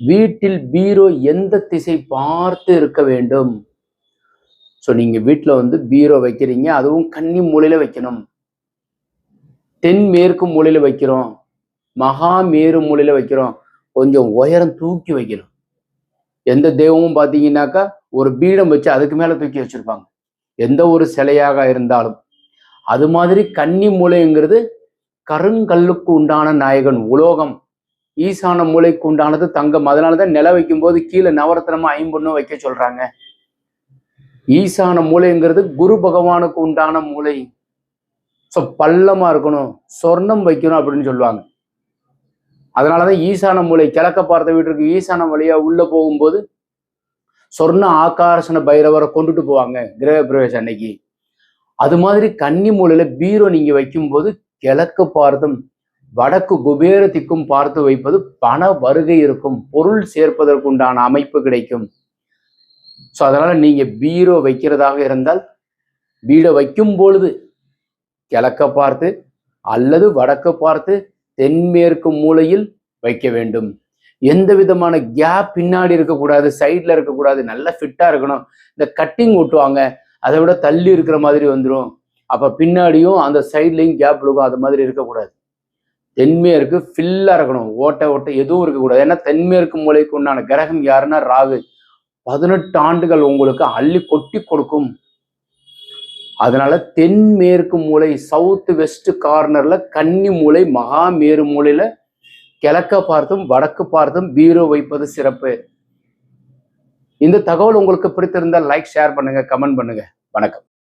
வீட்டில் பீரோ எந்த திசை பார்த்து இருக்க வேண்டும்? ஸோ நீங்க வீட்டில் வந்து பீரோ வைக்கிறீங்க அதுவும் கன்னி மூலையில வைக்கணும். தென்மேற்கு மூலையில வைக்கிறோம் மகா மேரு மூலையில வைக்கிறோம் கொஞ்சம் உயரம் தூக்கி வைக்கணும். எந்த தெய்வமும் பார்த்தீங்கன்னாக்கா ஒரு பீடம் வச்சு அதுக்கு மேலே தூக்கி வச்சிருப்பாங்க. எந்த ஒரு சிலையாக இருந்தாலும். அது மாதிரி கன்னி மூலைங்கிறது கருங்கல்லுக்கு உண்டான நாயகன் உலோகம். ஈசான மூலைக்கு உண்டானது தங்கம். அதனாலதான் நில வைக்கும்போது கீழே நவரத்தனமா ஐம்பொண்ணும் வைக்க சொல்றாங்க. ஈசான மூலைங்கிறது குரு பகவானுக்கு உண்டான மூலை ஸோ பள்ளமா இருக்கணும் சொர்ணம் வைக்கணும் அப்படின்னு சொல்லுவாங்க. அதனாலதான் ஈசான மூலை கிழக்க பார்த்த வீட்டுக்கு ஈசான வழியா உள்ள போகும்போது சொர்ண ஆகார்ஷண பைரவரை கொண்டுட்டு போவாங்க கிரக பிரவேசம் அன்னைக்கு. அது மாதிரி கன்னி மூலையில பீரோ நீங்க வைக்கும்போது கிழக்கு பார்த்தும் வடக்கு குபேரத்திற்கும் பார்த்து வைப்பது பண வருகை இருக்கும் பொருள் சேர்ப்பதற்குண்டான அமைப்பு கிடைக்கும். ஸோ அதனால நீங்க பீரோ வைக்கிறதாக இருந்தால் பீடை வைக்கும் பொழுது கிழக்க பார்த்து அல்லது வடக்கு பார்த்து தென்மேற்கு மூலையில் வைக்க வேண்டும். எந்த விதமான கேப் பின்னாடி இருக்கக்கூடாது சைடில் இருக்கக்கூடாது நல்லா ஃபிட்டாக இருக்கணும். இந்த கட்டிங் ஓட்டுவாங்க அதை விட தள்ளி இருக்கிற மாதிரி வந்துடும் அப்போ பின்னாடியும் அந்த சைட்லேயும் கேப் இருக்கும் அது மாதிரி இருக்கக்கூடாது. தென்மேற்கு ஃபில்லாக இருக்கணும். ஓட்டை ஓட்டை எதுவும் இருக்கக்கூடாது. ஏன்னா தென்மேற்கு மூலைக்கு உண்டான கிரகம் யாருன்னா ராகு. பதினெட்டு ஆண்டுகள் உங்களுக்கு அள்ளி கொட்டி கொடுக்கும். அதனால தென்மேற்கு மூலை சவுத் வெஸ்ட் கார்னர்ல கன்னி மூலை மகா மேரு மூலையில கிழக்க பார்த்தும் வடக்கு பார்த்தும் பீரோ வைப்பது சிறப்பு. இந்த தகவல் உங்களுக்கு பிடித்திருந்தால் லைக் ஷேர் பண்ணுங்க கமெண்ட் பண்ணுங்க. வணக்கம்.